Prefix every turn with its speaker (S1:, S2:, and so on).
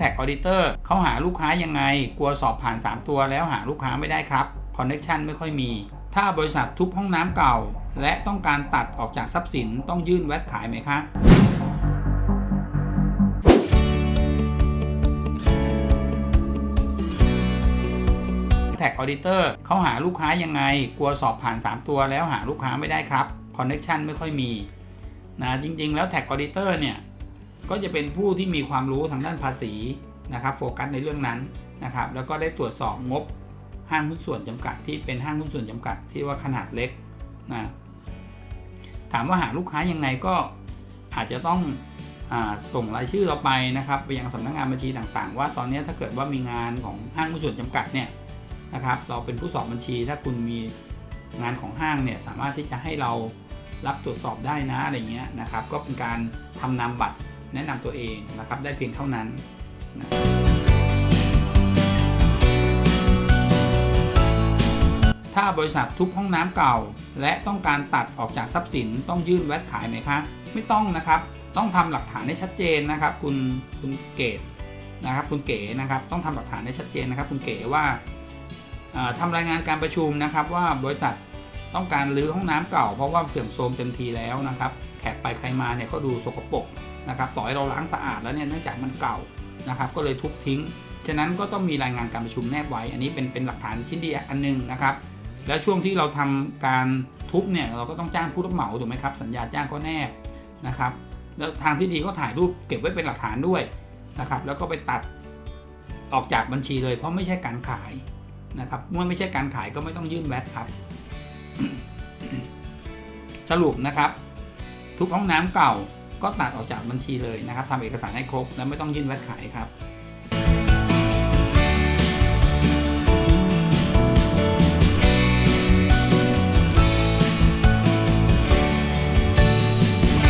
S1: แท็กออดิเตอร์เขาหาลูกค้ายังไง กลัวสอบผ่าน 3 ตัวแล้วหาลูกค้าไม่ได้ครับคอนเน็ชันไม่ค่อยมี ถ้าบริษัททุบห้องน้ำเก่า และต้องการตัดออกจากทรัพย์สินต้องยื่นแวดขายไหมคะแท็กออดิเตอร์เขาหาลูกค้ายังไง กลัวสอบผ่าน 3 ตัวแล้วหาลูกค้าไม่ได้ครับคอนเน็ชันไม่ค่อยมีนะจริง ๆ แล้วแท็กออดิเตอร์เนี่ย ก็จะเป็นผู้ที่มีความรู้ทางด้านภาษีนะครับโฟกัสในเรื่องนั้นนะครับ แล้วก็ได้ตรวจสอบงบห้างหุ้นส่วนจำกัดที่เป็นห้างหุ้นส่วนจำกัดที่ว่าขนาดเล็กนะถามว่าหาลูกค้ายังไงก็อาจจะต้องอส่งรายชื่อเราไปนะครับ ไปยังสำนักงานบัญชีต่างๆ ว่าตอนนี้ถ้าเกิดว่ามีงานของห้างหุ้นส่วนจำกัดเนี่ยนะครับ เราเป็นผู้สอบบัญชี ถ้าคุณมีงานของห้างเนี่ยสามารถที่จะให้เรารับตรวจสอบได้นะอะไรเงี้ยนะครับ ก็เป็นการทำนามบัตร แนะนำตัวเองนะครับได้เพียงเท่านั้นนะถ้าบริษัททุบห้องน้ำเก่า และต้องการตัดออกจากทรัพย์สินต้องยื่นแวดขายไหมคะ ไม่ต้องนะครับ ต้องทำหลักฐานให้ชัดเจนนะครับ คุณคุณเกตนะครับคุณเก๋นะครับ ต้องทำหลักฐานให้ชัดเจนนะครับ คุณเก๋ว่าเอ่อทำรายงานการประชุมนะครับ ว่าบริษัทต้องการรื้อห้องน้ำเก่า เพราะว่าเสื่อมโทรมเต็มทีแล้วนะครับ แขกไปใครมาเนี่ยก็ดูสกปรก นะครับต่อให้เราล้างสะอาดแล้วเนี่ยเนื่องจากมันเก่านะครับก็เลยทุบทิ้ง ฉะนั้นก็ต้องมีรายงานการประชุมแนบไว้ อันนี้เป็นเป็นหลักฐานชิ้นดีอันหนึงนะครับแล้วช่วงที่เราทำการทุบเนี่ยเราก็ต้องจ้างผู้รับเหมาถูกไหมครับสัญญาจ้างก็แนบนะครับแล้วทางที่ดีก็ถ่ายรูปเก็บไว้เป็นหลักฐานด้วยนะครับแล้วก็ไปตัดออกจากบัญชีเลย เพราะไม่ใช่การขายนะครับเมื่อไม่ใช่การขายก็ไม่ต้องยื่นแวดครับ สรุปนะครับ ทุกห้องน้ำเก่า ก็ตัดออกจากบัญชีเลยนะครับทำเอกสารให้ครบ แล้วไม่ต้องยื่นแวดขายครับ